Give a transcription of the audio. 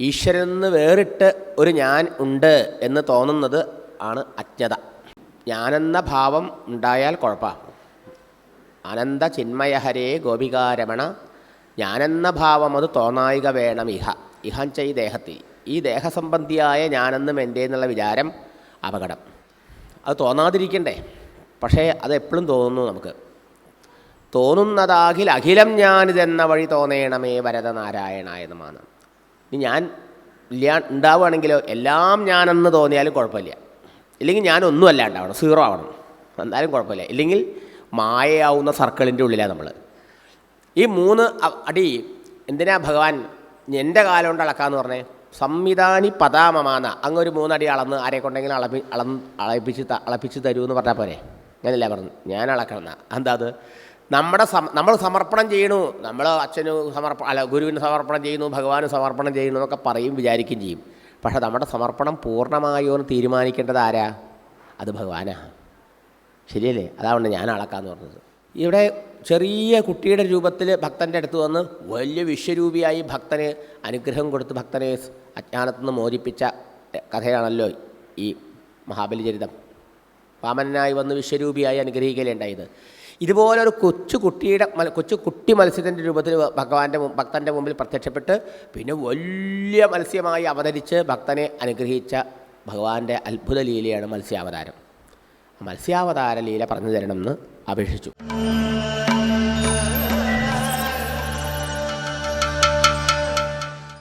ഈശ്വരൻ നിന്ന് വേറിട്ട് ഒരു ഞാൻ ഉണ്ട് എന്ന് തോന്നുന്നത് ആണ് അജ്ഞത. ഞാനെന്ന ഭാവം ഉണ്ടായാൽ കുഴപ്പമാണ് അനന്ത ചിന്മയഹരേ ഗോപികാരമണ. ഞാനെന്ന ഭാവം അത് തോന്നായിക വേണം ഇഹ. ഇഹം ചെയ് ദേഹത്തിൽ. ഈ ദേഹസംബന്ധിയായ ഞാനെന്നും എന്റെ എന്നുള്ള വിചാരം അപകടം. അത് തോന്നാതിരിക്കണ്ടേ. പക്ഷേ അതെപ്പോഴും തോന്നുന്നു നമുക്ക്. തോന്നുന്നതാകിൽ അഖിലം ഞാനിതെന്ന വഴി തോന്നേണമേ വരദനാരായണായ നമാണ് ഇനി ഞാൻ ഇല്ല ഉണ്ടാവുകയാണെങ്കിലോ എല്ലാം ഞാനെന്ന് തോന്നിയാലും കുഴപ്പമില്ല. ഇല്ലെങ്കിൽ ഞാനൊന്നും അല്ല ഉണ്ടാവണം സീറോ ആവണം. എന്തായാലും കുഴപ്പമില്ല. ഇല്ലെങ്കിൽ മായയാവുന്ന സർക്കിളിന്റെ ഉള്ളിലാണ് നമ്മൾ ഈ മൂന്ന് അടി എന്തിനാ ഭഗവാൻ എന്റെ കാലം കൊണ്ട് അളക്കാന്ന് പറഞ്ഞേ? സംവിധാനി പതാമമാന അങ്ങ് ഒരു മൂന്നടി അളന്ന് ആരെ കൊണ്ടെങ്കിലും അളപ്പി അളന്ന് അളപ്പിച്ച് അളപ്പിച്ച് തരൂ എന്ന് പറഞ്ഞാൽ പോരെ? ഞാനല്ല പറഞ്ഞു. ഞാൻ അളക്കണം എന്നാ എന്താ അത്? നമ്മുടെ നമ്മൾ സമർപ്പണം ചെയ്യണു നമ്മൾ അച്ഛന് സമർപ്പണം അല്ല ഗുരുവിന് സമർപ്പണം ചെയ്യുന്നു ഭഗവാന് സമർപ്പണം ചെയ്യുന്നു എന്നൊക്കെ പറയും വിചാരിക്കുകയും ചെയ്യും. പക്ഷെ നമ്മുടെ സമർപ്പണം പൂർണമായോ എന്ന് തീരുമാനിക്കേണ്ടത് ആരാ? അത് ഭഗവാനാ. ശരിയല്ലേ? അതാണ് ഞാൻ അളക്കാന്ന് പറഞ്ഞത്. ഇവിടെ ചെറിയ കുട്ടിയുടെ രൂപത്തിൽ ഭക്തന്റെ അടുത്ത് വന്ന് വലിയ വിശ്വരൂപിയായി ഭക്തന് അനുഗ്രഹം കൊടുത്ത് ഭക്തനെ അജ്ഞാനത്തിൽ നിന്ന് മോചിപ്പിച്ച കഥയാണല്ലോ ഈ മഹാബലി ചരിതം വാമനായി വന്ന് വിശ്വരൂപിയായി അനുഗ്രഹിക്കലുണ്ടായത് ഇതുപോലെ ഒരു കൊച്ചു കുട്ടിയുടെ കൊച്ചു കുട്ടി മത്സ്യത്തിന്റെ രൂപത്തിൽ ഭഗവാന്റെ ഭക്തന്റെ മുമ്പിൽ പ്രത്യക്ഷപ്പെട്ട് പിന്നെ വലിയ മത്സ്യമായി അവതരിച്ച് ഭക്തനെ അനുഗ്രഹിച്ച ഭഗവാന്റെ അത്ഭുത ലീലയാണ് മത്സ്യാവതാരം. മത്സ്യാവതാര ലീല പറഞ്ഞു തരണമെന്ന് അപേക്ഷിച്ചു.